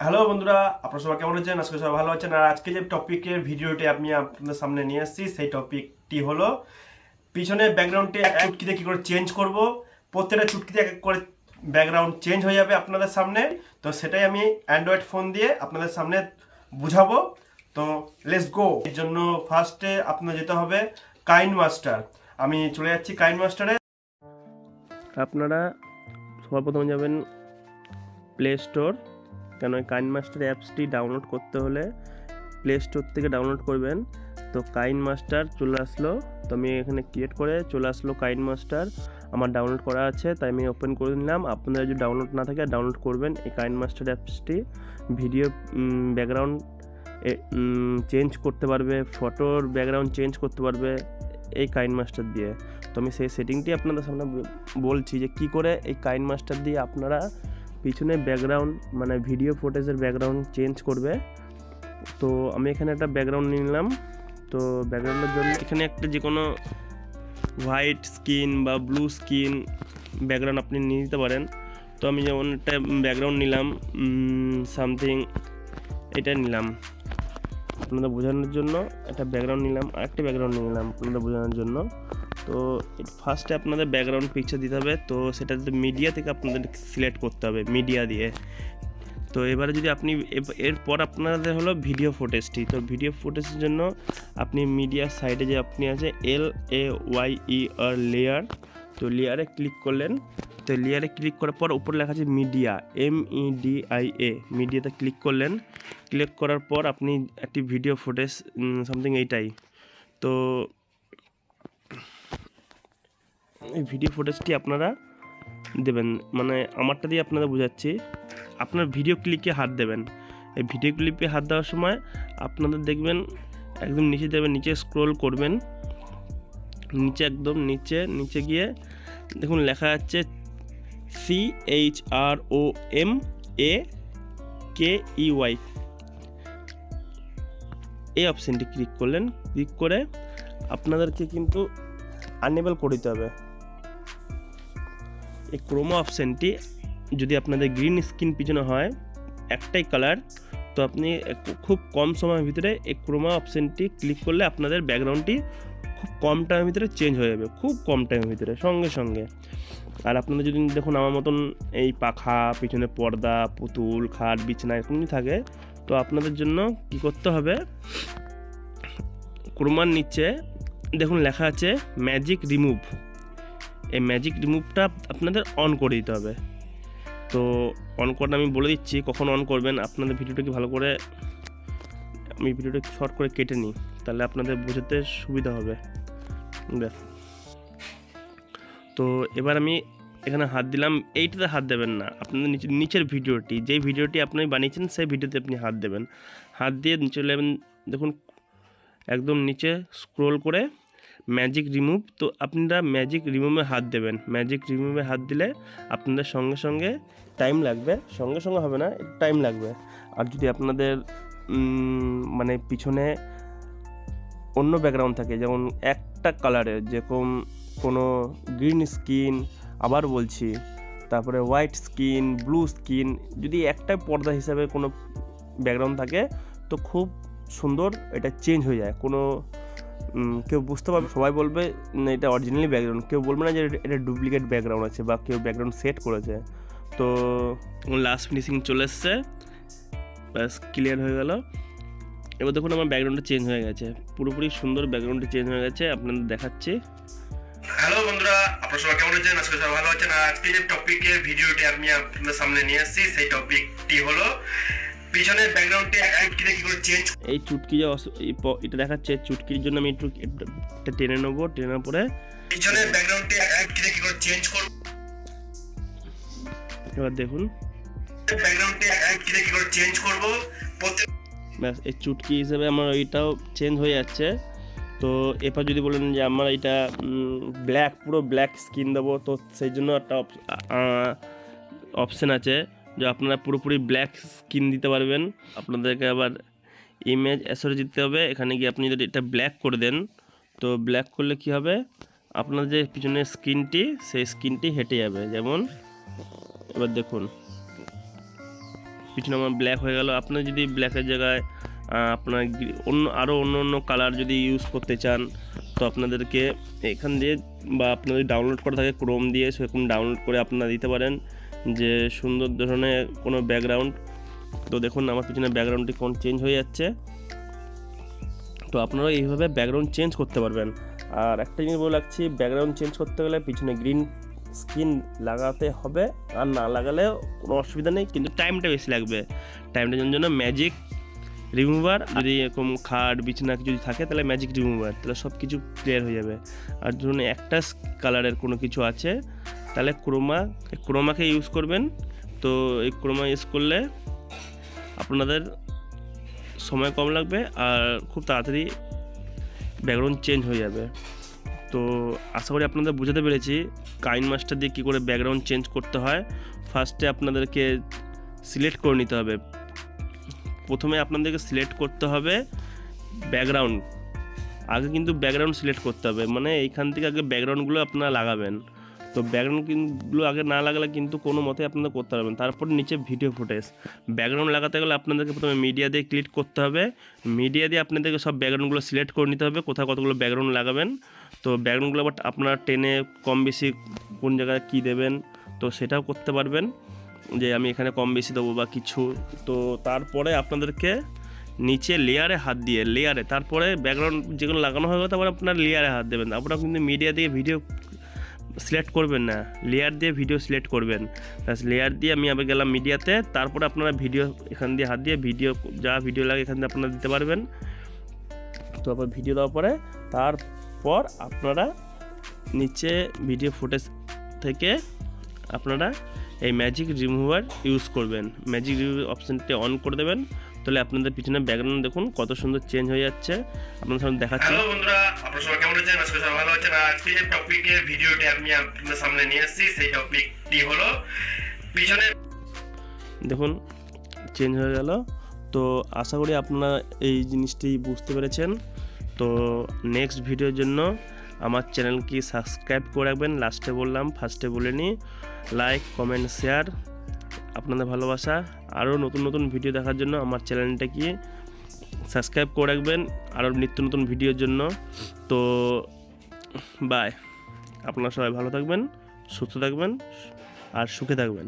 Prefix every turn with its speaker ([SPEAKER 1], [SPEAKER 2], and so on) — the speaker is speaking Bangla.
[SPEAKER 1] হ্যালো বন্ধুরা। আপনারা সবাই কেমন আছেন? আজকে সবাই ভালো আছেন। আর আজকে যে টপিকের ভিডিওটি আমি আপনাদের সামনে নিয়ে এসেছি, সেই টপিকটি হলো, পিছনে ব্যাকগ্রাউন্ডটি এক চুটকিতে কি করে চেঞ্জ করব? প্রত্যেকটা চুটকিতে এক করে ব্যাকগ্রাউন্ড চেঞ্জ হয়ে যাবে আপনাদের সামনে। তো সেটাই আমি অ্যান্ড্রয়েড ফোন দিয়ে আপনাদের সামনে বুঝাবো। তো লেটস গো এর জন্য ফার্স্টে আপনার যেতে হবে কাইন মাস্টার আমি চলে যাচ্ছি কাইন মাস্টারে
[SPEAKER 2] আপনারা সবার প্রথমে যাবেন প্লে স্টোর কেন কাইন মাস্টার অ্যাপসটি ডাউনলোড করতে হলে প্লে স্টোর থেকে ডাউনলোড করবেন। তো কাইন মাস্টার চলে আসলো। তো আমি এখানে ক্রিয়েট করে চলে আসলো কাইন মাস্টার। আমার ডাউনলোড করা আছে, তাই আমি ওপেন করে নিলাম। আপনারা যদি ডাউনলোড না থাকে, ডাউনলোড করবেন এই কাইন মাস্টার অ্যাপসটি। ভিডিও ব্যাকগ্রাউন্ড চেঞ্জ করতে পারবে ফটোর ব্যাকগ্রাউন্ড চেঞ্জ করতে পারবে এই কাইন মাস্টার দিয়ে। তো আমি সেই সেটিংটি আপনাদের সামনে বলছি যে কি করে এই কাইন মাস্টার দিয়ে আপনারা পিছনে ব্যাকগ্রাউন্ড মানে ভিডিও ফুটেজের ব্যাকগ্রাউন্ড চেঞ্জ করবে। তো আমি এখানে একটা ব্যাকগ্রাউন্ড নিলাম। তো ব্যাকগ্রাউন্ডের জন্য এখানে একটা যে কোনো হোয়াইট স্কিন বা ব্লু স্কিন ব্যাকগ্রাউন্ড আপনি নিয়ে নিতে পারেন। তো আমি যেমন একটা ব্যাকগ্রাউন্ড নিলাম সামথিং এটা নিলাম। আপনাদের বোঝানোর জন্য একটা ব্যাকগ্রাউন্ড নিলাম, আরেকটা ব্যাকগ্রাউন্ড নিলাম আপনাদের বোঝানোর জন্য। তো ফার্স্টে আপনাদের ব্যাকগ্রাউন্ড পিকচার দিতে হবে। তো সেটা মিডিয়া থেকে আপনাদের সিলেক্ট করতে হবে মিডিয়া দিয়ে। তো এবারে যদি আপনি এরপর আপনাদের হলো ভিডিও ফুটেজটি তো ভিডিও ফুটেজের জন্য আপনি মিডিয়ার সাইডে যে আপনি আছে এল এ ওয়াই ই আর লেয়ার তো লেয়ারে ক্লিক করলেন। তো লেয়ারে ক্লিক করার পর উপরে লেখা আছে media M E D I A মিডিয়াতে ক্লিক করলেন। ক্লিক করার পর আপনি একটি ভিডিও ফুটেজ সামথিং এইটাই। তো এই ভিডিও ফুটেজটি আপনারা দেবেন? মানে আমারটা দিয়ে আপনাদের বোঝাচ্ছি। আপনার ভিডিও ক্লিপে হাত দেবেন। এই ভিডিও ক্লিপে হাত দেওয়ার সময় আপনাদের দেখবেন একদম নিচে দেবেন নিচে স্ক্রোল করবেন। নিচে একদম নিচে নিচে গিয়ে দেখুন লেখা যাচ্ছে C H R O M A K E Y এই অপশানটি ক্লিক করলেন। ক্লিক করে আপনাদেরকে কিন্তু আনএবল করে দিতে হবে। এই ক্রোমা অপশানটি যদি আপনাদের গ্রিন স্ক্রিন পিছনে হয়, একটাই কালার, তো আপনি খুব কম সময়ের ভিতরে এই ক্রোমা অপশানটি ক্লিক করলে আপনাদের ব্যাকগ্রাউন্ডটি খুব কম টাইমের ভিতরে চেঞ্জ হয়ে যাবে, খুব কম টাইমের ভিতরে, সঙ্গে সঙ্গে। আর আপনাদের যদি দেখুন আমার মতন এই পাখা, পিছনে পর্দা, পুতুল, খাট, বিছানা এরকম থাকে, তো আপনাদের জন্য কি করতে হবে, ক্রোমার নিচে দেখুন লেখা আছে, ম্যাজিক রিমুভ। এই ম্যাজিক রিমুভটা আপনাদের অন করে দিতে হবে। তো অন করাটা আমি বলে দিচ্ছি, কখন অন করবেন, আপনাদের ভিডিওটাকে ভালো করে, আমি ভিডিওটা শর্ট করে কেটে নিই, তাহলে আপনাদের বোঝাতে সুবিধা হবে। ব্যাস। তো এবার আমি এখানে হাত দিলাম, এইটাতে হাত দেবেন না, আপনাদের নিচে, নিচের ভিডিওটি, যেই ভিডিওটি আপনি বানিয়েছেন, সেই ভিডিওতে আপনি হাত দেবেন। হাত দিয়ে চলে যাবেন দেখুন, একদম নিচে স্ক্রোল করে ম্যাজিক রিমুভ তো আপনারা ম্যাজিক রিমুভে হাত দেবেন। ম্যাজিক রিমুভে হাত দিলে আপনাদের সঙ্গে সঙ্গে টাইম লাগবে। সঙ্গে সঙ্গে হবে না টাইম লাগবে। আর যদি আপনাদের মানে পিছনে অন্য ব্যাকগ্রাউন্ড থাকে, যেমন একটা কালারের যেরকম কোনো গ্রিন স্কিন আবার বলছি, তারপরে হোয়াইট স্কিন ব্লু স্কিন যদি একটা পর্দা হিসাবে কোনো ব্যাকগ্রাউন্ড থাকে, তো খুব সুন্দর এটা চেঞ্জ হয়ে যায়। কোনো কেউ বুঝতে পারবে, সবাই বলবে, না, এটা অরিজিনালি ব্যাকগ্রাউন্ড কেউ বলবে না যে এটা- ডুপ্লিকেট ব্যাকগ্রাউন্ড আছে বা কেউ ব্যাকগ্রাউন্ড সেট করেছে। তো লাস্ট ফিনিশিং চলে এসছে। ব্যাস ক্লিয়ার হয়ে গেল। এবার দেখুন আমার ব্যাকগ্রাউন্ডটা চেঞ্জ হয়ে গেছে। পুরোপুরি সুন্দর ব্যাকগ্রাউন্ডটা চেঞ্জ হয়ে গেছে, আপনাদের দেখাচ্ছি।
[SPEAKER 1] হ্যালো বন্ধুরা, আপনারা সবাই কেমন আছেন? আজকে সবাই ভালো আছেন। আজকে যে টপিকের ভিডিওটি আমি আপনাদের সামনে নিয়ে এসেছি, সেই টপিকটি হলো পিছনের ব্যাকগ্রাউন্ডটি এক চুটকিতে কি করে চেঞ্জ
[SPEAKER 2] এই চুটকি যে এটা দেখাচ্ছে চুটকির জন্য আমি একটু এটা টেনে নেব টেনার পরে
[SPEAKER 1] পিছনের ব্যাকগ্রাউন্ডটি এক চুটকিতে কি করে চেঞ্জ করব
[SPEAKER 2] এবার দেখুন।
[SPEAKER 1] ব্যাকগ্রাউন্ডটি এক চুটকিতে কি করে চেঞ্জ করব। প্রত্যেক
[SPEAKER 2] ব্যাস এই চুটকি হিসেবে আমার ওইটাও চেঞ্জ হয়ে যাচ্ছে। তো এরপর যদি বলেন যে আমার এটা ব্ল্যাক পুরো ব্ল্যাক স্কিন দেবো তো সেই জন্য একটা অপশান আছে। যে আপনারা পুরোপুরি ব্ল্যাক স্কিন দিতে পারবেন। আপনাদেরকে আবার ইমেজ অ্যাসরে দিতে হবে। এখানে গিয়ে আপনি যদি এটা ব্ল্যাক করে দেন, তো ব্ল্যাক করলে কি হবে? আপনার যে পিছনের স্কিনটি সেই স্কিনটি হেঁটে যাবে। যেমন, এবার দেখুন। পিছনে আমার ব্ল্যাক হয়ে গেল। আপনার যদি ব্ল্যাকের জায়গায় আপনার অন্য আরও অন্য অন্য কালার যদি ইউজ করতে চান, তো আপনাদেরকে এখান দিয়ে বা আপনাদের ডাউনলোড করা থাকে ক্রোম দিয়ে, সেরকম ডাউনলোড করে আপনারা দিতে পারেন। যে সুন্দর ধরনের কোনো ব্যাকগ্রাউন্ড তো দেখুন, আমার পিছনে ব্যাকগ্রাউন্ডটি কোন চেঞ্জ হয়ে যাচ্ছে। তো আপনারা এইভাবে ব্যাকগ্রাউন্ড চেঞ্জ করতে পারবেন। আর একটা জিনিস বলে রাখছি ব্যাকগ্রাউন্ড চেঞ্জ করতে গেলে পিছনে গ্রিন স্ক্রিন লাগাতে হবে। আর না লাগালেও কোনো অসুবিধা নেই, কিন্তু টাইমটা বেশি লাগবে। টাইমটার জন্য ম্যাজিক রিমুভার যদি এরকম খাট, বিছানা যদি থাকে, তাহলে ম্যাজিক রিমুভার তাহলে সব কিছু ক্লিয়ার হয়ে যাবে। আর ধরুন, একটা কালারের কোনো কিছু আছে তাহলে ক্রোমা ক্রোমাকে ইউজ করবেন। তো এই ক্রোমা ইউজ করলে আপনাদের সময় কম লাগবে আর খুব তাড়াতাড়ি ব্যাকগ্রাউন্ড চেঞ্জ হয়ে যাবে। তো আশা করি আপনাদের বোঝাতে পেরেছি কাইন মাস্টার দিয়ে কী করে ব্যাকগ্রাউন্ড চেঞ্জ করতে হয়। ফার্স্টে আপনাদেরকে সিলেক্ট করে নিতে হবে। প্রথমে আপনাদেরকে সিলেক্ট করতে হবে ব্যাকগ্রাউন্ড আগে কিন্তু ব্যাকগ্রাউন্ড সিলেক্ট করতে হবে। মানে এইখান থেকে আগে ব্যাকগ্রাউন্ডগুলো আপনারা লাগাবেন। তো ব্যাকগ্রাউন্ডগুলো আগে না লাগালে কিন্তু কোনো মতে আপনাদের করতে পারবেন তারপর নিচে ভিডিও ফুটেজ ব্যাকগ্রাউন্ড লাগাতে গেলে আপনাদেরকে প্রথমে মিডিয়া দিয়ে ক্লিক করতে হবে। মিডিয়া দিয়ে আপনাদেরকে সব ব্যাকগ্রাউন্ডগুলো সিলেক্ট করে নিতে হবে, কোথায় কতগুলো ব্যাকগ্রাউন্ড লাগাবেন। তো ব্যাকগ্রাউন্ডগুলো আবার আপনারা টেনে কম বেশি কোন জায়গায় কী দেবেন, তো সেটাও করতে পারবেন। যে আমি এখানে কম বেশি দেবো বা কিছু। তো তারপরে আপনাদেরকে নিচে লেয়ারে হাত দিয়ে লেয়ারে তারপরে ব্যাকগ্রাউন্ড যেগুলো লাগানো গেলো, তারপরে আপনার লেয়ারে হাত দেবেন। আপনারা কিন্তু মিডিয়া দিয়ে ভিডিও সিলেক্ট করবেন না। লেয়ার দিয়ে ভিডিও সিলেক্ট করবেন। লেয়ার দিয়ে আমি আবার গেলাম মিডিয়াতে তারপরে আপনারা ভিডিও এখান দিয়ে হাত দিয়ে ভিডিও যা ভিডিও লাগে এখান দিয়ে আপনারা দিতে পারবেন। তো আবার ভিডিও দেওয়ার পরে, তারপর আপনারা নিচে ভিডিও ফুটেজ থেকে আপনারা এই ম্যাজিক রিমুভার ইউজ করবেন। ম্যাজিক রিমুভ অপশানটি অন করে দেবেন। তাহলে আপনাদের পিছনে ব্যাকগ্রাউন্ড দেখুন কত সুন্দর চেঞ্জ হয়ে যাচ্ছে। আপনাদের সামনে দেখাচ্ছি।
[SPEAKER 1] হ্যালো বন্ধুরা আপনারা সবাই কেমন আছেন? আজকে সবাই ভালো আছেন। আজকে যে টপিকের ভিডিওটি আমি আপনাদের সামনে নিয়ে এসেছি সেই টপিকটি হলো পিছনে
[SPEAKER 2] দেখুন চেঞ্জ হয়ে গেল। তো আশা করি আপনারা এই জিনিসটি বুঝতে পেরেছেন। তো নেক্সট ভিডিওর জন্য আমার চ্যানেলকে সাবস্ক্রাইব করে রাখবেন। লাস্টে বললাম, ফার্স্টে বলে নিই, লাইক, কমেন্ট, শেয়ার আপনাদের ভালোবাসা। আরও নতুন নতুন ভিডিও দেখার জন্য আমার চ্যানেলটাকে সাবস্ক্রাইব করে রাখবেন। আরও নিত্য নতুন ভিডিওর জন্য। তো বাই আপনারা সবাই ভালো থাকবেন, সুস্থ থাকবেন আর সুখে থাকবেন।